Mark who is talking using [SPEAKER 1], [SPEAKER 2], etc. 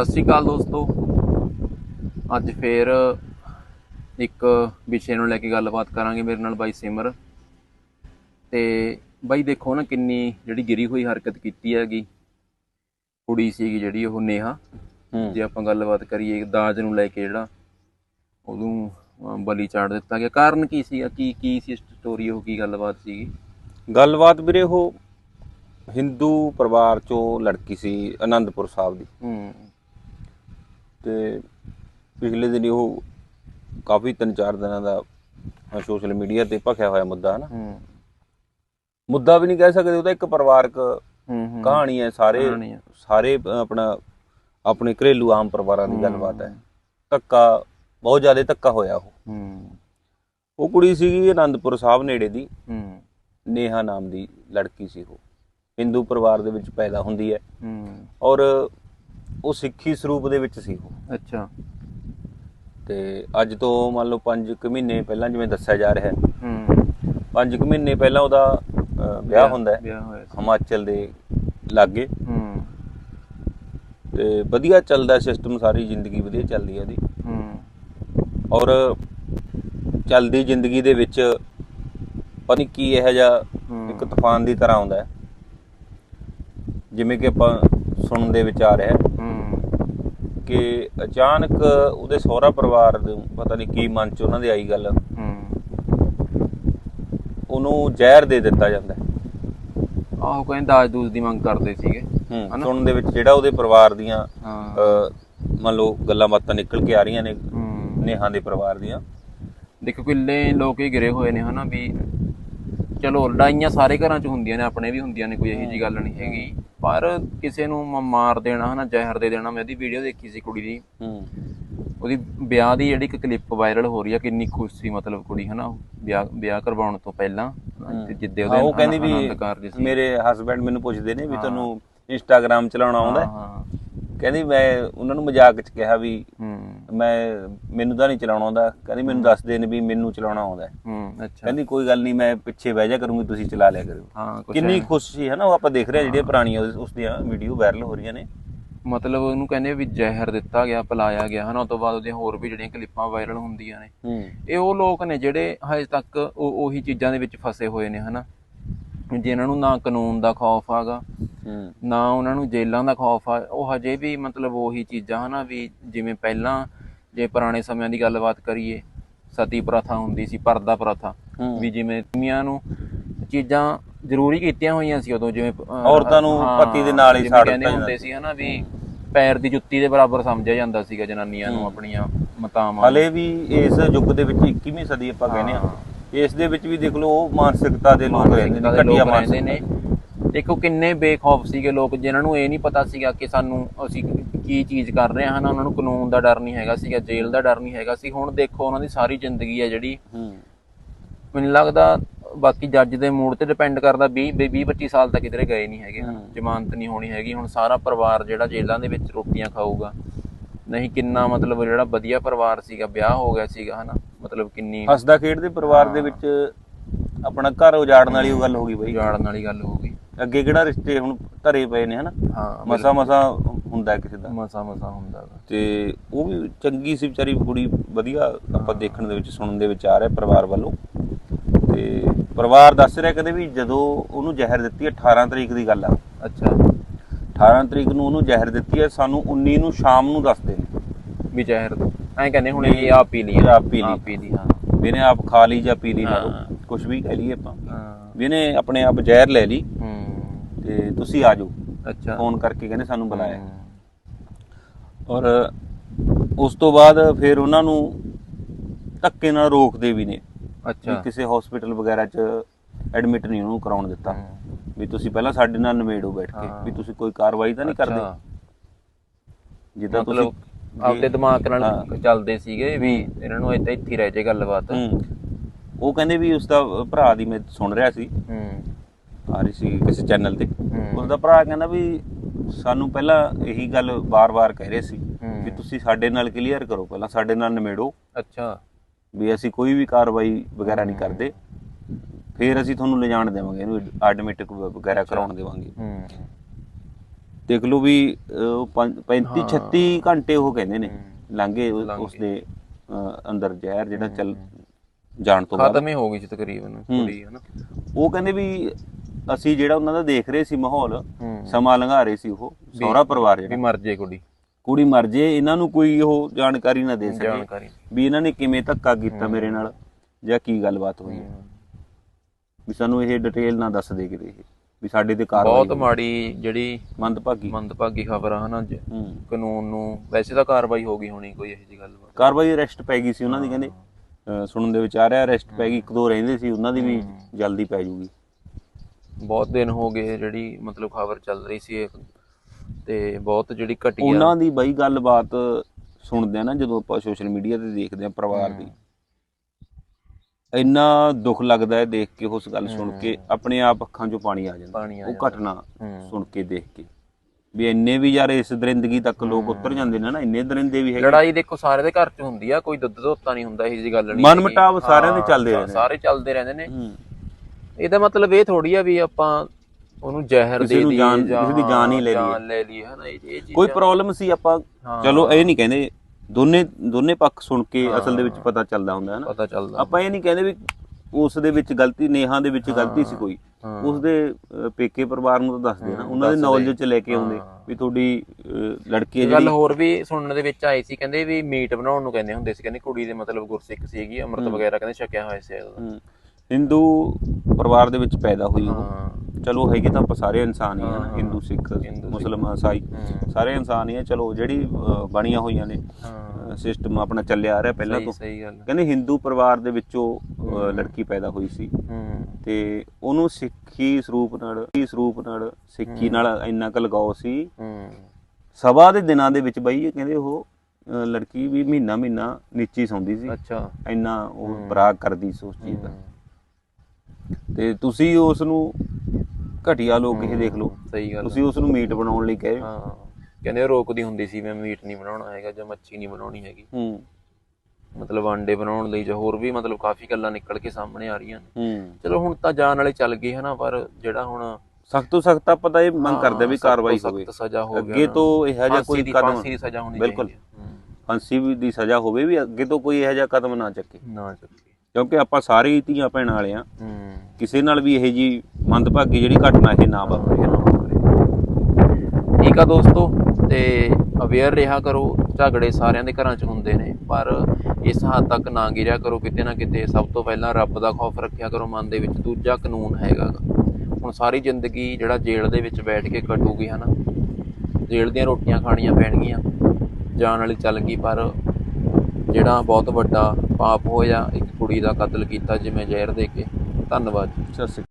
[SPEAKER 1] ਸਤਿ ਸ਼੍ਰੀ ਅਕਾਲ ਦੋਸਤੋ। ਅੱਜ ਫੇਰ ਇੱਕ ਵਿਸ਼ੇ ਨੂੰ ਲੈ ਕੇ ਗੱਲਬਾਤ ਕਰਾਂਗੇ ਮੇਰੇ ਨਾਲ ਬਾਈ ਸਿਮਰ। ਤੇ ਬਾਈ ਦੇਖੋ ਨਾ ਕਿੰਨੀ ਜਿਹੜੀ ਗਿਰੀ ਹੋਈ ਹਰਕਤ ਕੀਤੀ ਹੈਗੀ। ਕੁੜੀ ਸੀਗੀ ਜਿਹੜੀ ਉਹ ਨੇਹਾ। ਜੇ ਆਪਾਂ ਗੱਲਬਾਤ ਕਰੀਏ ਦਾਜ ਨੂੰ ਲੈ ਕੇ ਜਿਹੜਾ ਉਹਨੂੰ ਬਲੀ ਚਾੜ ਦਿੱਤਾ ਗਿਆ। ਕਾਰਨ ਕੀ ਸੀਗਾ? ਕੀ ਕੀ ਸੀ ਸਟੋਰੀ ਉਹ ਕੀ ਗੱਲਬਾਤ ਸੀਗੀ?
[SPEAKER 2] ਗੱਲਬਾਤ ਵੀਰੇ ਉਹ ਹਿੰਦੂ ਪਰਿਵਾਰ ਚੋਂ ਲੜਕੀ ਸੀ ਆਨੰਦਪੁਰ ਸਾਹਿਬ ਦੀ।
[SPEAKER 1] ਹੂੰ।
[SPEAKER 2] ਤੇ ਪਿਛਲੇ ਦਿਨੀ ਉਹ ਕਾਫੀ ਤਿੰਨ ਚਾਰ ਦਿਨਾਂ ਦਾ ਸੋਸ਼ਲ ਮੀਡੀਆ ਤੇ ਭਖਿਆ ਹੋਇਆ ਮੁੱਦਾ ਹੈ। ਨਾ ਮੁੱਦਾ ਵੀ ਨਹੀਂ ਕਹਿ ਸਕਦੇ ਉਹ ਤਾਂ ਇੱਕ ਪਰਿਵਾਰਕ
[SPEAKER 1] ਹੂੰ ਹੂੰ।
[SPEAKER 2] ਕਹਾਣੀ ਹੈ ਸਾਰੇ। ਸਾਰੇ ਆਪਣਾ ਆਪਣੇ ਘਰੇਲੂ ਆਮ ਪਰਿਵਾਰਾਂ ਦੀ। ਗੱਲਬਾਤ ਹੈ। ਧੱਕਾ ਬਹੁਤ ਜ਼ਿਆਦਾ ਧੱਕਾ ਹੋਇਆ ਉਹ।
[SPEAKER 1] ਹੂੰ।
[SPEAKER 2] ਉਹ ਕੁੜੀ ਸੀਗੀ ਆਨੰਦਪੁਰ ਸਾਹਿਬ ਨੇੜੇ ਦੀ।
[SPEAKER 1] ਹੂੰ।
[SPEAKER 2] ਨੇਹਾ ਨਾਮ ਦੀ ਲੜਕੀ ਸੀ ਉਹ। ਹਿੰਦੂ ਪਰਿਵਾਰ ਦੇ ਵਿੱਚ ਪੈਦਾ ਹੁੰਦੀ ਹੈ।
[SPEAKER 1] ਹੂੰ।
[SPEAKER 2] ਔਰ ਉਹ ਸਿੱਖੀ ਸਰੂਪ ਦੇ ਵਿੱਚ ਸੀ ਉਹ।
[SPEAKER 1] ਅੱਛਾ।
[SPEAKER 2] ਤੇ ਅੱਜ ਤੋਂ ਮੰਨ ਲਓ 5 ਕੁ ਮਹੀਨੇ ਪਹਿਲਾਂ ਜਿਵੇਂ ਦੱਸਿਆ ਜਾ ਰਿਹਾ ਹੈ।
[SPEAKER 1] ਹੂੰ।
[SPEAKER 2] 5 ਕੁ ਮਹੀਨੇ ਪਹਿਲਾਂ ਉਹਦਾ ਅ, ਵਿਆਹ ਹੁੰਦਾ ਹੈ।
[SPEAKER 1] ਵਿਆਹ ਹੋਇਆ ਸੀ।
[SPEAKER 2] ਹਿਮਾਚਲ ਦੇ ਲਾਗੇ।
[SPEAKER 1] ਹੂੰ।
[SPEAKER 2] ਤੇ ਵਧੀਆ ਚੱਲਦਾ ਸਿਸਟਮ ਸਾਰੀ ਜ਼ਿੰਦਗੀ ਵਧੀਆ ਚੱਲਦੀ ਹੈ ਇਹਦੀ।
[SPEAKER 1] ਹੂੰ।
[SPEAKER 2] ਔਰ ਚੱਲਦੀ ਜ਼ਿੰਦਗੀ ਦੇ ਵਿੱਚ ਪਤਾ ਨਹੀਂ ਕੀ ਇਹੋ ਜਿਹਾ
[SPEAKER 1] ਹੂੰ।
[SPEAKER 2] ਇੱਕ ਤੂਫਾਨ ਦੀ ਤਰ੍ਹਾਂ ਆਉਂਦਾ ਹੈ। ਜਿਵੇਂ ਕਿ ਆਪਾਂ ਸੁਣਨ ਦੇ ਵਿੱਚ ਆ ਰਿਹਾ ਹੈ
[SPEAKER 1] ਹੂੰ।
[SPEAKER 2] ਕਿ ਅਚਾਨਕ ਉਹਦੇ ਸਹੁਰਾ ਪਰਿਵਾਰ ਦੇ ਪਤਾ ਨਹੀਂ ਕੀ ਮਨ ਚ ਉਹਨਾਂ ਦੇ ਆਈ ਗੱਲ।
[SPEAKER 1] ਹੂੰ।
[SPEAKER 2] ਉਹਨੂੰ ਜ਼ਹਿਰ ਦੇ ਦਿੱਤਾ ਜਾਂਦਾ।
[SPEAKER 1] ਆਹੋ ਕਹਿੰਦੇ ਦਾਜ ਦੂਜ ਦੀ ਮੰਗ ਕਰਦੇ ਸੀਗੇ?
[SPEAKER 2] ਸੁਣਨ ਦੇ ਵਿੱਚ ਜਿਹੜਾ ਉਹਦੇ ਪਰਿਵਾਰ ਦੀਆਂ ਮੰਨ ਲਓ ਗੱਲਾਂ ਬਾਤਾਂ ਨਿਕਲ ਕੇ ਆ ਰਹੀਆਂ ਨੇ ਨੇਹਾਂ ਦੇ ਪਰਿਵਾਰ ਦੀਆਂ।
[SPEAKER 1] ਦੇਖੋ ਕਿੱਲੇ ਲੋਕ ਹੀ ਗਿਰੇ ਹੋਏ ਨੇ ਹਨਾ ਵੀ ਚਲੋ ਲੜਾਈਆਂ ਸਾਰੇ ਘਰਾਂ 'ਚ ਹੁੰਦੀਆਂ ਨੇ ਆਪਣੇ ਵੀ ਹੁੰਦੀਆਂ ਨੇ ਕੋਈ ਇਹੋ ਜੀ ਗੱਲ ਨਹੀਂ ਹੈਗੀ। ਪਰ ਕਿਸੇ ਨੂੰ ਮ- ਮਾਰ ਦੇਣਾ ਹਨਾ ਜ਼ਹਿਰ ਦੇ ਦੇਣਾ ਮੈਂ ਉਹਦੀ ਵੀਡੀਓ ਦੇਖੀ ਸੀ ਕੁੜੀ ਦੀ।
[SPEAKER 2] ਹੂੰ।
[SPEAKER 1] ਉਹਦੀ ਵਿਆਹ ਦੀ ਜਿਹੜੀ ਇੱਕ ਕਲਿੱਪ ਵਾਇਰਲ ਹੋ ਰਹੀ ਆ ਕਿੰਨੀ ਖੁਸ਼ ਸੀ ਮਤਲਬ ਕੁੜੀ ਹਨਾ ਉਹ ਵਿਆਹ ਵਿਆਹ ਕਰਵਾਉਣ ਤੋਂ ਪਹਿਲਾਂ ਤੇ ਜਿੱਦੇ
[SPEAKER 2] ਹਾਂ, ਉਹ ਕਹਿੰਦੀ
[SPEAKER 1] ਆਨੰਦ
[SPEAKER 2] ਵੀ
[SPEAKER 1] ਸੀ।
[SPEAKER 2] ਮੇਰੇ ਹਸਬੰਡ ਮੈਨੂੰ ਪੁੱਛਦੇ ਨੇ ਵੀ ਤੁਹਾਨੂੰ ਇੰਸਟਾਗ੍ਰam ਚਲਾਉਣਾ ਆਉਂਦਾ ਹੈ?
[SPEAKER 1] ਹਾਂ।
[SPEAKER 2] ਕਹਿੰਦੀ ਮੈਂ ਉਹਨਾਂ ਨੂੰ ਮਜ਼ਾਕ 'ਚ ਕਿਹਾ ਵੀ
[SPEAKER 1] ਹੂੰ।
[SPEAKER 2] ਮੈਂ ਮੈਨੂੰ ਤਾਂ ਨਹੀਂ ਚਲਾਉਣਾ ਆਉਂਦਾ। ਕਹਿੰਦੀ ਮੈਨੂੰ ਦੱਸਦੇ ਨੇ ਵੀ ਮੈਨੂੰ ਚਲਾਉਣਾ ਆਉਂਦਾ ਹੈ।
[SPEAKER 1] ਅੱਛਾ।
[SPEAKER 2] ਕਹਿੰਦੀ ਕੋਈ ਗੱਲ ਨਹੀਂ ਮੈਂ ਪਿੱਛੇ ਬਹਿ ਜਾ ਕਰੂੰਗੀ ਤੁਸੀਂ ਚਲਾ ਲਿਆ ਕਰਿਓ।
[SPEAKER 1] ਹਾਂ ਕੁਛ
[SPEAKER 2] ਕਿੰਨੀ। ਖੁਸ਼ ਹੈ ਨਾ ਉਹ ਆਪਾਂ ਦੇਖ ਰਹੇ ਹਾਂ ਜਿਹੜੀਆਂ ਪੁਰਾਣੀਆਂ ਉਸ ਉਸ ਦੀਆਂ ਵੀਡੀਓ ਵਾਇਰਲ ਹੋ ਰਹੀਆਂ ਨੇ।
[SPEAKER 1] ਮਤਲਬ ਉਹਨੂੰ ਕਹਿੰਦੇ ਵੀ ਜ਼ਹਿਰ ਦਿੱਤਾ ਗਿਆ ਪਿਲਾਇਆ ਗਿਆ ਹਨਾ ਉਸ ਤੋਂ ਬਾਅਦ ਉਹਦੀਆਂ ਹੋਰ ਵੀ ਜਿਹੜੀਆਂ ਕਲਿੱਪਾਂ ਵਾਇਰਲ ਹੁੰਦੀਆਂ ਨੇ।
[SPEAKER 2] ਹੂੰ।
[SPEAKER 1] ਇਹ ਉਹ ਲੋਕ ਨੇ ਜਿਹੜੇ ਹਜੇ ਤੱਕ ਉਹ ਉਹੀ ਚੀਜ਼ਾਂ ਦੇ ਵਿੱਚ ਫਸੇ ਹੋਏ ਨੇ ਹਨਾ। ਜਿਨ੍ਹਾਂ ਨੂੰ ਨਾ ਕਾਨੂੰਨ ਦਾ ਖੌਫ ਆਗਾ
[SPEAKER 2] ਹੂੰ।
[SPEAKER 1] ਨਾ ਉਹਨਾਂ ਨੂੰ ਜੇਲ੍ਹਾਂ ਦਾ ਖੌਫ ਆ। ਉਹ ਹਜੇ ਵੀ ਮਤਲਬ ਉਹੀ ਚੀਜ਼ਾਂ ਹਨਾ ਵੀ ਜਿਵੇਂ ਪਹਿਲਾਂ ਜੇ ਪੁਰਾਣੇ ਸਮਿਆਂ ਦੀ ਗੱਲਬਾਤ ਕਰੀਏ ਸਤੀ ਪ੍ਰਥਾ ਹੁੰਦੀ ਸੀ ਪਰਦਾ ਪ੍ਰਥਾ। ਵੀ ਜਿਵੇਂ ਮੀਆਂ ਨੂੰ ਚੀਜ਼ਾਂ ਜ਼ਰੂਰੀ ਕੀਤੀਆਂ ਹੋਈਆਂ ਸੀ ਉਦੋਂ ਜਿਵੇਂ
[SPEAKER 2] ਔਰਤਾਂ ਨੂੰ ਪਤੀ ਦੇ ਨਾਲ ਹੀ ਸਾੜ ਦਿੱਤਾ
[SPEAKER 1] ਹੁੰਦੇ ਸੀ ਹਨਾ ਵੀ ਪੈਰ ਦੀ ਜੁੱਤੀ ਦੇ ਬਰਾਬਰ ਸਮਝਿਆ ਜਾਂਦਾ ਸੀਗਾ ਜਨਾਨੀਆਂ ਨੂੰ ਆਪਣੀਆਂ ਮਤਾਵਾਂ
[SPEAKER 2] ਹਲੇ ਵੀ ਇਸ ਯੁੱਗ ਦੇ ਵਿੱਚ 21ਵੀਂ ਸਦੀ ਆਪਾਂ ਕਹਿੰਦੇ ਆ
[SPEAKER 1] ਹਾਂ।
[SPEAKER 2] ਇਸ ਦੇ ਵਿੱਚ ਵੀ ਦੇਖ ਲਓ ਉਹ ਮਾਨਸਿਕਤਾ ਦੇ ਲੋਕ ਰਹਿੰਦੇ ਨੇ ਘਟੀਆ ਮਾਨਸਿਕਤਾ
[SPEAKER 1] ਨੇ। ਦੇਖੋ ਕਿੰਨੇ ਬੇਖੌਫ ਸੀਗੇ ਲੋਕ ਜਿਨ੍ਹਾਂ ਨੂੰ ਇਹ ਨਹੀਂ ਪਤਾ ਸੀਗਾ ਕਿ ਸਾਨੂੰ ਅਸੀਂ ਕੀ ਚੀਜ਼ ਕਰ ਰਹੇ ਹਨਾ ਉਹਨਾਂ ਨੂੰ ਕਾਨੂੰਨ ਦਾ ਡਰ ਨਹੀਂ ਹੈਗਾ ਸੀਗਾ ਜੇਲ੍ਹ ਦਾ ਡਰ ਨਹੀਂ ਹੈਗਾ ਸੀ। ਹੁਣ ਦੇਖੋ ਉਹਨਾਂ ਦੀ ਸਾਰੀ ਜ਼ਿੰਦਗੀ ਹੈ ਜਿਹੜੀ।
[SPEAKER 2] ਹੂੰ।
[SPEAKER 1] ਮੈਨੂੰ ਲੱਗਦਾ ਬਾਕੀ ਜੱਜ ਦੇ ਮੂਡ ਤੇ ਡਿਪੈਂਡ ਕਰਦਾ 20 20 25 ਸਾਲ ਤੱਕ ਕਿਧਰੇ ਗਏ ਨਹੀਂ ਹੈਗੇ। ਜ਼ਮਾਨਤ ਨਹੀਂ ਹੋਣੀ ਹੈਗੀ। ਹੁਣ ਸਾਰਾ ਪਰਿਵਾਰ ਜਿਹੜਾ ਜੇਲ੍ਹਾਂ ਦੇ ਵਿੱਚ ਰੋਟੀਆਂ ਖਾਊਗਾ। ਨਹੀਂ ਕਿੰਨਾ ਮਤਲਬ ਜਿਹੜਾ ਵਧੀਆ ਪਰਿਵਾਰ ਸੀਗਾ ਵਿਆਹ ਹੋ ਗਿਆ ਸੀਗਾ ਹਨਾ? ਮਤਲਬ ਕਿੰਨੀ
[SPEAKER 2] ਹੱਸਦਾ ਖੇਡਦੇ ਪਰਿਵਾਰ ਦੇ ਵਿੱਚ ਆਪਣਾ ਘਰ ਉਜਾੜਨ ਵਾਲੀ ਉਹ ਗੱਲ ਹੋ ਗਈ ਬਈ।
[SPEAKER 1] ਜਾੜਨ ਵਾਲੀ ਗੱਲ ਹੋ ਗਈ।
[SPEAKER 2] ਅੱਗੇ ਕਿਹੜਾ ਰਿਸ਼ਤੇ ਹੁਣ ਧਰੇ ਪਏ ਨੇ ਹਨਾ?
[SPEAKER 1] ਹਾਂ
[SPEAKER 2] ਮਸਾ ਮਸਾ ਹੁੰਦਾ ਕਿਸੇ ਦਾ।
[SPEAKER 1] ਮਸਾ ਮਸਾ ਹੁੰਦਾ
[SPEAKER 2] ਤੇ ਉਹ ਵੀ ਚੰਗੀ ਸੀ ਵਿਚਾਰੀ ਕੁੜੀ ਵਧੀਆ ਆਪਾਂ ਦੇਖਣ ਦੇ ਵਿੱਚ ਸੁਣਨ ਦੇ ਵਿੱਚ ਆ ਰਿਹਾ ਪਰਿਵਾਰ ਵੱਲੋਂ। ਤੇ ਪਰਿਵਾਰ ਦੱਸ ਰਿਹਾ ਕਦੇ ਵੀ ਜਦੋਂ ਉਹਨੂੰ ਜ਼ਹਿਰ ਦਿੱਤੀ ਹੈ 18 ਤਰੀਕ ਦੀ ਗੱਲ ਆ।
[SPEAKER 1] ਅੱਛਾ।
[SPEAKER 2] 18 ਤਰੀਕ ਨੂੰ ਉਹਨੂੰ ਜ਼ਹਿਰ ਦਿੱਤੀ ਹੈ ਸਾਨੂੰ 19 ਨੂੰ ਸ਼ਾਮ ਨੂੰ ਦੱਸਦੇ ਨੇ
[SPEAKER 1] ਵੀ ਜ਼ਹਿਰ ਐਂ ਕਹਿੰਦੇ ਹੁਣ ਇਹ ਆਪ ਪੀ ਲਈ
[SPEAKER 2] ਆਪ ਪੀ ਲਈ।
[SPEAKER 1] ਆਪ ਪੀ ਲਈ ਹਾਂ।
[SPEAKER 2] ਇਹਨੇ ਆਪ ਖਾ ਲਈ ਜਾਂ ਪੀ ਲਈ ਕੁਝ ਵੀ ਕਹਿ ਲਈਏ ਆਪਾਂ। ਵੀ ਇਹਨੇ ਆਪਣੇ ਆਪ ਜ਼ਹਿਰ ਲੈ ਲਈ।
[SPEAKER 1] ਹੂੰ।
[SPEAKER 2] ਤੇ ਤੁਸੀਂ ਆ ਜਾਓ।
[SPEAKER 1] ਅੱਛਾ।
[SPEAKER 2] ਫੋਨ ਕਰਕੇ ਕਹਿੰਦੇ ਸਾਨੂੰ ਬੁਲਾਇਆ। ਔਰ ਉਸ ਤੋਂ ਬਾਅਦ ਫਿਰ ਉਹਨਾਂ ਨੂੰ ਧੱਕੇ ਨਾਲ ਰੋਕਦੇ ਵੀ ਨੇ ਵੀ
[SPEAKER 1] ਅੱਛਾ
[SPEAKER 2] ਕਿਸੇ ਹਸਪੀਟਲ ਵਗੈਰਾ 'ਚ ਐਡਮਿਟ ਨਹੀਂ ਉਹਨੂੰ ਕਰਾਉਣ ਦਿੱਤਾ
[SPEAKER 1] ਹੂੰ।
[SPEAKER 2] ਵੀ ਤੁਸੀਂ ਪਹਿਲਾਂ ਸਾਡੇ ਨਾਲ ਨਿਬੇੜੋ ਬੈਠ ਕੇ
[SPEAKER 1] ਹਾਂ।
[SPEAKER 2] ਵੀ ਤੁਸੀਂ ਕੋਈ ਕਾਰਵਾਈ ਤਾਂ ਨਹੀਂ ਕਰਦੇ
[SPEAKER 1] ਅੱਛਾ।
[SPEAKER 2] ਜਿੱਦਾਂ
[SPEAKER 1] ਮਤਲਬ
[SPEAKER 2] ਤੁਸੀਂ
[SPEAKER 1] ਆਪਦੇ ਦਿਮਾਗ ਨਾਲ
[SPEAKER 2] ਹਾਂ।
[SPEAKER 1] ਚੱਲਦੇ ਸੀਗੇ ਵੀ ਇਹਨਾਂ ਨੂੰ ਇੱਥੇ ਇੱਥੇ ਹੀ ਰਹਿ ਜੇ ਗੱਲਬਾਤ
[SPEAKER 2] ਹੂੰ ਉਹ ਕਹਿੰਦੇ ਵੀ ਉਸ ਦਾ ਭਰਾ ਦੀ ਮੈਂ ਸੁਣ ਰਿਹਾ ਸੀ
[SPEAKER 1] ਹੂੰ
[SPEAKER 2] ਆ ਰਹੀ ਸੀ ਕਿਸੇ ਚੈਨਲ ਤੇ
[SPEAKER 1] ਹੂੰ।
[SPEAKER 2] ਉਸ ਦਾ ਭਰਾ ਕਹਿੰਦਾ ਵੀ ਸਾਨੂੰ ਪਹਿਲਾਂ ਇਹੀ ਗੱਲ ਬਾਰ-ਬਾਰ ਕਹਿ ਰਹੇ ਸੀ
[SPEAKER 1] ਹੂੰ।
[SPEAKER 2] ਵੀ ਤੁਸੀਂ ਸਾਡੇ ਨਾਲ ਕਲੀਅਰ ਕਰੋ ਪਹਿਲਾਂ ਸਾਡੇ ਨਾਲ ਨਿਬੇੜੋ।
[SPEAKER 1] ਅੱਛਾ।
[SPEAKER 2] ਵੀ ਅਸੀਂ ਕੋਈ ਵੀ ਕਾਰਵਾਈ ਵਗੈਰਾ ਨਹੀਂ ਕਰਦੇ। ਫਿਰ ਅਸੀਂ ਤੁਹਾਨੂੰ ਲਿਜਾਣ ਦੇਵਾਂਗੇ ਇਹਨੂੰ ਐਡਮਿਟ ਵਗੈਰਾ ਕਰਾਉਣ ਦੇਵਾਂਗੇ।
[SPEAKER 1] ਹੂੰ।
[SPEAKER 2] ਦੇਖ ਲਓ ਵੀ 35 36 ਘੰਟੇ ਉਹ ਕਹਿੰਦੇ ਨੇ ਲੰਘੇ ਉਸ- ਅਹ, ਅੰਦਰ ਜ਼ਹਿਰ ਜਿਹੜਾ ਚੱਲ ਜਾਣ ਤੋਂ ਬਾਅਦ।
[SPEAKER 1] ਖਤਮ ਹੀ ਹੋ ਗਈ ਸੀ ਤਕਰੀਬਨ ਕੁੜੀ ਹਨਾ?
[SPEAKER 2] ਉਹ ਕਹਿੰਦੇ ਵੀ ਅਸੀਂ ਜਿਹੜਾ ਉਹਨਾਂ ਦਾ ਦੇਖ ਰਹੇ ਸੀ ਮਾਹੌਲ ਸਮਾਂ ਲੰਘਾ ਰਹੇ ਸੀ ਉਹ ਸਹੁਰਾ ਪਰਿਵਾਰ
[SPEAKER 1] ਵੀ
[SPEAKER 2] ਜਿਹੜਾ
[SPEAKER 1] ਮਰ ਜੇ ਕੁੜੀ।
[SPEAKER 2] ਕੁੜੀ ਮਰ ਜੇ ਇਹਨਾਂ ਨੂੰ ਕੋਈ ਉਹ ਜਾਣਕਾਰੀ ਨਾ ਦੇ ਸਕੇ।
[SPEAKER 1] ਜਾਣਕਾਰੀ।
[SPEAKER 2] ਵੀ ਇਹਨਾਂ ਨੇ ਕਿਵੇਂ ਧੱਕਾ ਕੀਤਾ ਮੇਰੇ ਨਾਲ ਜਾਂ ਕੀ ਗੱਲਬਾਤ ਹੋਈ ਹੈ। ਵੀ ਸਾਨੂੰ ਇਹ ਡਿਟੇਲ ਨਾ ਦੱਸ ਦੇ ਕਿਤੇ ਇਹ ਵੀ ਸਾਡੇ ਤੇ ਕਾਰਵਾਈ
[SPEAKER 1] ਬਹੁਤ ਮਾੜੀ ਜਿਹੜੀ
[SPEAKER 2] ਮੰਦਭਾਗੀ।
[SPEAKER 1] ਮੰਦਭਾਗੀ ਖਬਰ ਆ ਹਨਾ ਜ-
[SPEAKER 2] ਹੂੰ।
[SPEAKER 1] ਕਾਨੂੰਨ ਨੂੰ ਵੈਸੇ ਤਾਂ ਕਾਰਵਾਈ ਹੋ ਗਈ ਹੋਣੀ ਕੋਈ ਇਹੋ ਜਿਹੀ ਗੱਲ ਬਾਤ
[SPEAKER 2] ਕਾਰਵਾਈ ਅਰੈਸਟ ਪੈ ਗਈ ਸੀ ਉਹਨਾਂ ਦੀ ਕਹਿੰਦੇ ਅਹ ਸੁਣਨ ਦੇ ਵਿੱਚ ਆ ਰਿਹਾ ਅਰੈਸਟ ਪੈ ਗਈ ਇੱਕ ਦੋ ਰਹਿੰਦੇ ਸੀ ਉਹਨਾਂ ਦੀ ਵੀ ਜਲਦੀ ਪੈ ਜੂਗੀ।
[SPEAKER 1] ਬਹੁਤ ਦਿਨ ਹੋ ਗਏ ਜਿਹੜੀ ਮਤਲਬ ਖਬਰ ਚੱਲ ਰਹੀ ਸੀ ਇਹ ਤੇ ਬਹੁਤ ਜਿਹੜੀ ਘਟੀਆ
[SPEAKER 2] ਉਹਨਾਂ ਦੀ ਬਈ ਗੱਲਬਾਤ ਸੁਣਦੇ ਆ ਨਾ ਜਦੋਂ ਆਪਾਂ ਸੋਸ਼ਲ ਮੀਡੀਆ ਤੇ ਦੇਖਦੇ ਆ ਪਰਿਵਾਰ ਦੀ। ਇੰਨਾ ਦੁੱਖ ਲੱਗਦਾ ਹੈ ਦੇਖ ਕੇ ਉਸ ਗੱਲ ਸੁਣ ਕੇ ਆਪਣੇ ਆਪ ਅੱਖਾਂ 'ਚੋਂ ਪਾਣੀ ਆ ਜਾਂਦਾ। ਉਹ ਘਟਨਾ। ਸੁਣ ਕੇ ਦੇਖ ਕੇ। ਵੀ ਇੰਨੇ ਵੀ ਯਾਰ ਇਸ ਦਰਿੰਦਗੀ ਤੱਕ ਲੋਕ ਉਤਰ ਜਾਂਦੇ ਨੇ ਨਾ ਇੰਨੇ ਦਰਿੰਦੇ ਵੀ ਹੈਗੇ।
[SPEAKER 1] ਲੜਾਈ ਦੇਖੋ ਸਾਰੇ ਦੇ ਘਰ 'ਚ ਹੁੰਦੀ ਆ ਕੋਈ ਦੁੱਧ ਧੋਤਾ ਨਹੀਂ ਹੁੰਦਾ ਇਹ ਜੀ ਗੱਲ ਨਹੀਂ
[SPEAKER 2] ਮਨ
[SPEAKER 1] ਹੈਗੀ।
[SPEAKER 2] ਮੁਟਾਵ ਸਾਰਿਆਂ ਦੇ ਚੱਲਦੇ ਰਹਿੰਦੇ ਨੇ।
[SPEAKER 1] ਸਾਰੇ ਚੱਲਦੇ ਰਹਿੰਦੇ ਨੇ। ਇਹਦਾ ਮਤਲਬ ਇਹ ਥੋੜੀ ਆ ਵੀ ਆਪਾਂ ਉਹਨੂੰ ਜ਼ਹਿਰ
[SPEAKER 2] ਕਿਸੇ
[SPEAKER 1] ਦੇ
[SPEAKER 2] ਨੂੰ
[SPEAKER 1] ਦਈਏ
[SPEAKER 2] ਜਾਨ- ਕਿਸੇ ਦੀ ਜਾਨ ਹੀ ਲੈ ਲਈਏ।
[SPEAKER 1] ਜਾਨ ਲੈ ਲਈਏ ਹਨਾ ਇਹ ਇਹ ਚੀਜ਼ਾਂ
[SPEAKER 2] ਕੋਈ ਪ੍ਰੋਬਲਮ ਸੀ ਆਪਾਂ?
[SPEAKER 1] ਹਾਂ।
[SPEAKER 2] ਚਲੋ ਇਹ ਨਹੀਂ ਕਹਿੰਦੇ ਦੋਨੇ ਦੋਨੇ ਪੱਖ ਸੁਣ ਕੇ ਅਸਲ ਦੇ ਵਿੱਚ ਪਤਾ ਚੱਲਦਾ ਹੁੰਦਾ ਹੈ ਨਾ
[SPEAKER 1] ਪਤਾ ਚੱਲਦਾ
[SPEAKER 2] ਆਪਾਂ ਇਹ ਨਹੀਂ ਕਹਿੰਦੇ ਵੀ ਉਸ ਦੇ ਵਿੱਚ ਗਲਤੀ ਨੇਹਾਂ ਦੇ ਵਿੱਚ ਗਲਤੀ ਸੀ ਕੋਈ।
[SPEAKER 1] ਹਾਂ।
[SPEAKER 2] ਉਸ ਦੇ ਪੇਕੇ ਪਰਿਵਾਰ ਨੂੰ ਤਾਂ ਦੱਸਦੇ ਨਾ ਉਹਨਾਂ ਦੇ। ਨੌਲੇਜ ਚ ਲੈ ਕੇ ਆਉਂਦੇ
[SPEAKER 1] ਹਾਂ।
[SPEAKER 2] ਵੀ ਤੁਹਾਡੀ ਲੜਕੀ ਹੈ
[SPEAKER 1] ਇਹ ਗੱਲ
[SPEAKER 2] ਜਿਹੜੀ
[SPEAKER 1] ਹੋਰ ਵੀ ਸੁਣਨ ਦੇ ਵਿੱਚ ਆਈ ਸੀ ਕਹਿੰਦੇ ਵੀ ਮੀਟ ਬਣਾਉਣ ਨੂੰ ਕਹਿੰਦੇ ਹੁੰਦੇ ਸੀ ਕਹਿੰਦੇ ਕੁੜੀ ਦੇ ਮਤਲਬ ਗੁਰਸਿੱਖ ਸੀਗੀ ਅੰਮ੍ਰਿਤ ਵਗੈਰਾ ਕਹਿੰਦੇ ਛਕਿਆ ਹੋਇਆ ਸੀ
[SPEAKER 2] ਹਿੰਦੂ ਪਰਿਵਾਰ ਦੇ ਵਿੱਚ ਪੈਦਾ ਹੋਈ ਉਹ
[SPEAKER 1] ਹਾਂ
[SPEAKER 2] ਚਲੋ ਹੈਗੇ ਤਾਂ ਆਪਾਂ ਸਾਰੇ ਇਨਸਾਨ ਹੀ ਆ। ਹਿੰਦੂ ਸਿੱਖ
[SPEAKER 1] ਹਿੰਦੂ,
[SPEAKER 2] ਮੁਸਲਮਾਨ ਈਸਾਈ ਸਾਰੇ ਇਨਸਾਨ ਹੀ ਆ ਚਲੋ ਜਿਹੜੀ ਬਣੀਆਂ ਹੋਈਆਂ ਨੇ ਸਿਸਟਮ ਆਪਣਾ ਚੱਲਿਆ ਆ ਰਿਹਾ ਪਹਿਲਾਂ ਤੋਂ। ਕਹਿੰਦੇ ਹਿੰਦੂ ਪਰਿਵਾਰ ਦੇ ਵਿੱਚੋਂ ਲੜਕੀ ਪੈਦਾ ਹੋਈ ਸੀ। ਤੇ ਉਹਨੂੰ ਸਿੱਖੀ ਸਰੂਪ ਨਾਲ ਸਿੱਖੀ ਸਰੂਪ ਨਾਲ ਸਿੱਖੀ ਨਾਲ ਇੰਨਾ ਕੁ ਲਗਾਓ ਸੀ। ਸਭਾ ਦੇ ਦਿਨਾਂ ਦੇ ਵਿੱਚ ਬਈ ਕਹਿੰਦੇ ਉਹ ਲੜਕੀ ਵੀ ਮਹੀਨਾ ਮਹੀਨਾ ਨੀਚੀ ਸੌਂਦੀ ਸੀ।
[SPEAKER 1] ਅੱਛਾ।
[SPEAKER 2] ਇੰਨਾ ਉਹ ਬਰਾਗ ਕਰਦੀ ਸੀ ਉਸ ਚੀਜ਼ ਦਾ। ਤੇ ਤੁਸੀਂ ਉਸ ਨੂੰ ਘਟੀਆ ਲੋਕ ਇਹ ਦੇਖ ਲਓ।
[SPEAKER 1] ਸਹੀ ਗੱਲ
[SPEAKER 2] ਤੁਸੀਂ ਉਸ ਨੂੰ ਮੀਟ ਬਣਾਉਣ ਲਈ ਕਹੇ।
[SPEAKER 1] ਹਾਂ ਕਹਿੰਦੇ ਰੋਕਦੀ ਹੁੰਦੀ ਸੀ ਮੈਂ ਮੀਟ ਨਹੀਂ ਬਣਾਉਣਾ ਹੈਗਾ ਜਾਂ ਮੱਛੀ ਨਹੀਂ ਬਣਾਉਣੀ ਹੈਗੀ।
[SPEAKER 2] ਹੂੰ।
[SPEAKER 1] ਮਤਲਬ ਆਂਡੇ ਬਣਾਉਣ ਲਈ ਜਾਂ ਹੋਰ ਵੀ ਮਤਲਬ ਕਾਫੀ ਗੱਲਾਂ ਨਿਕਲ ਕੇ ਸਾਹਮਣੇ ਆ ਰਹੀਆਂ
[SPEAKER 2] ਹੂੰ।
[SPEAKER 1] ਚਲੋ ਹੁਣ ਤਾਂ ਜਾਣ ਵਾਲੇ ਚੱਲ ਗਏ ਹਨਾ ਪਰ ਜਿਹੜਾ ਹੁਣ
[SPEAKER 2] ਸਖਤ ਤੋਂ ਸਖਤ ਆਪਾਂ ਤਾਂ ਇਹ ਮੰਗ ਕਰਦੇ ਵੀ ਕਾਰਵਾਈ ਹੋਵੇ।
[SPEAKER 1] ਸਖਤ ਸਜ਼ਾ ਹੋ ਗਿਆ
[SPEAKER 2] ਅੱਗੇ ਤੋਂ ਇਹੋ ਜਿਹਾ ਕੋਈ ਕਦਮ
[SPEAKER 1] ਫਾਂਸੀ ਦੀ ਸਜ਼ਾ ਹੋਣੀ
[SPEAKER 2] ਬਿਲਕੁਲ। ਫਾਂਸੀ ਵੀ ਦੀ ਸਜ਼ਾ ਹੋਵੇ ਵੀ ਅੱਗੇ ਤੋਂ ਕੋਈ ਇਹੋ ਜਿਹਾ ਕਦਮ ਨਾ ਚੱਕੇ।
[SPEAKER 1] ਨਾ ਚੱਕੀ।
[SPEAKER 2] ਕਿਉਂਕਿ ਆਪਾਂ ਸਾਰੇ ਹੀ ਧੀਆਂ ਭੈਣਾਂ ਵਾਲੇ ਆ।
[SPEAKER 1] ਹੂੰ।
[SPEAKER 2] ਕਿਸੇ ਨਾਲ ਵੀ ਇਹ ਜੀ ਮੰਦਭਾਗੀ ਜਿਹੜੀ ਘਟਨਾ ਇਹ ਨਾ ਵਾਪਰੇ
[SPEAKER 1] ਠੀਕ ਆ ਦੋਸਤੋ, ਤੇ ਅਵੇਅਰ ਰਿਹਾ ਕਰੋ, ਝਗੜੇ ਸਾਰਿਆਂ ਦੇ ਘਰਾਂ 'ਚ ਹੁੰਦੇ ਨੇ, ਪਰ ਇਸ ਹੱਦ ਤੱਕ ਨਾ ਗਿਰਿਆ ਕਰੋ ਕਿਤੇ ਨਾ ਕਿਤੇ। ਸਭ ਤੋਂ ਪਹਿਲਾਂ ਰੱਬ ਦਾ ਖੌਫ ਰੱਖਿਆ ਕਰੋ ਮਨ ਦੇ ਵਿੱਚ, ਦੂਜਾ ਕਾਨੂੰਨ ਹੈਗਾ ਹੁਣ ਸਾਰੀ ਜ਼ਿੰਦਗੀ ਜਿਹੜਾ ਜੇਲ੍ਹ ਦੇ ਵਿੱਚ ਬੈਠ ਕੇ ਕੱਟੂਗੀ ਹਨਾ, ਜੇਲ੍ਹ ਦੀਆਂ ਰੋਟੀਆਂ ਖਾਣੀਆਂ ਪੈਣਗੀਆਂ, ਜਾਣ ਵਾਲੀ ਚੱਲ ਗਈ, ਪਰ ਜਿਹੜਾ ਬਹੁਤ ਵੱਡਾ ਪਾਪ ਹੋਇਆ, ਇੱਕ ਕੁੜੀ ਦਾ ਕਤਲ ਕੀਤਾ, ਜਿਵੇਂ ਜ਼ਹਿਰ ਦੇ ਕੇ। ਧੰਨਵਾਦ ਜੀ।
[SPEAKER 2] ਸਤਿ ਸ਼੍ਰੀ ਅਕਾਲ।